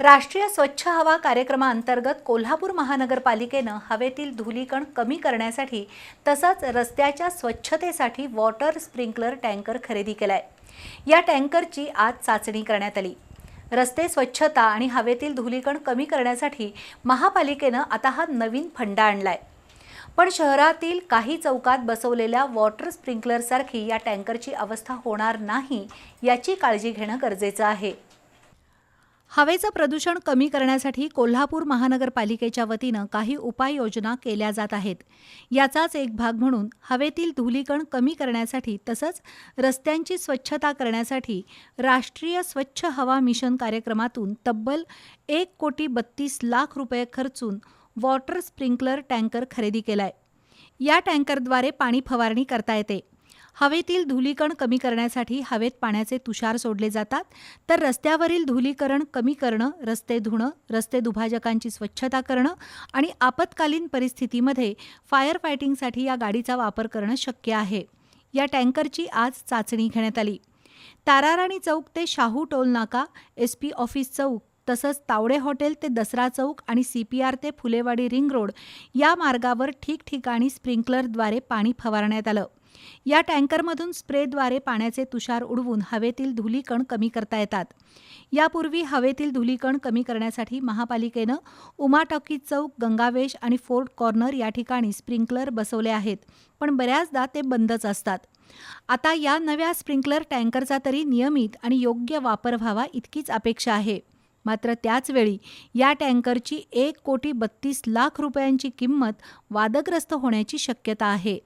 राष्ट्रीय स्वच्छ हवा कार्यक्रमाअंतर्गत कोल्हापूर महानगरपालिकेनं हवेतील धुलीकण कमी करण्यासाठी तसंच रस्त्याच्या स्वच्छतेसाठी वॉटर स्प्रिंकलर टँकर खरेदी केलाय. या टँकरची आज चाचणी करण्यात आली. रस्ते स्वच्छता आणि हवेतील धुलीकण कमी करण्यासाठी महापालिकेनं आता हा नवीन फंडा आणलाय. पण शहरातील काही चौकात बसवलेल्या वॉटर स्प्रिंकलरसारखी या टँकरची अवस्था होणार नाही याची काळजी घेणं गरजेचं आहे. हवेचं प्रदूषण कमी करण्यासाठी कोल्हापूर महानगरपालिकेच्या वतीनं काही उपाययोजना केल्या जात आहेत. याचाच एक भाग म्हणून हवेतील धुलीकण कमी करण्यासाठी तसंच रस्त्यांची स्वच्छता करण्यासाठी राष्ट्रीय स्वच्छ हवा मिशन कार्यक्रमातून तब्बल एक कोटी बत्तीस लाख रुपये खर्चून वॉटर स्प्रिंकलर टँकर खरेदी केलाय. या टँकरद्वारे पाणी फवारणी करता येते. हवेतील धुलीकण कमी करण्यासाठी हवेत पाण्याचे तुषार सोडले जातात. तर रस्त्यावरील धुलीकरण कमी करणं रस्ते धुणं रस्ते दुभाजकांची स्वच्छता करणं आणि आपत्कालीन परिस्थितीमध्ये फायर फायटिंगसाठी या गाडीचा वापर करणं शक्य आहे. या टँकरची आज चाचणी घेण्यात आली. ताराराणी चौक ते शाहू टोल नाका एस पी ऑफिस चौक तसंच तावडे हॉटेल ते दसरा चौक आणि सी पी आर ते फुलेवाडी रिंग रोड या मार्गावर ठिकठिकाणी स्प्रिंकलरद्वारे पाणी फवारण्यात आलं. या टँकरमधून स्प्रेद्वारे पाण्याचे तुषार उडवून हवेतील धुलीकण कमी करता येतात. यापूर्वी हवेतील धुलीकण कमी करण्यासाठी महापालिकेनं उमाटॉकी चौक गंगावेश आणि फोर्ट कॉर्नर या ठिकाणी स्प्रिंकलर बसवले आहेत पण बऱ्याचदा ते बंदच असतात. आता या नव्या स्प्रिंकलर टँकरचा तरी नियमित आणि योग्य वापर व्हावा इतकीच अपेक्षा आहे. मात्र त्याचवेळी या टँकरची एक कोटी बत्तीस लाख रुपयांची किंमत वादग्रस्त होण्याची शक्यता आहे.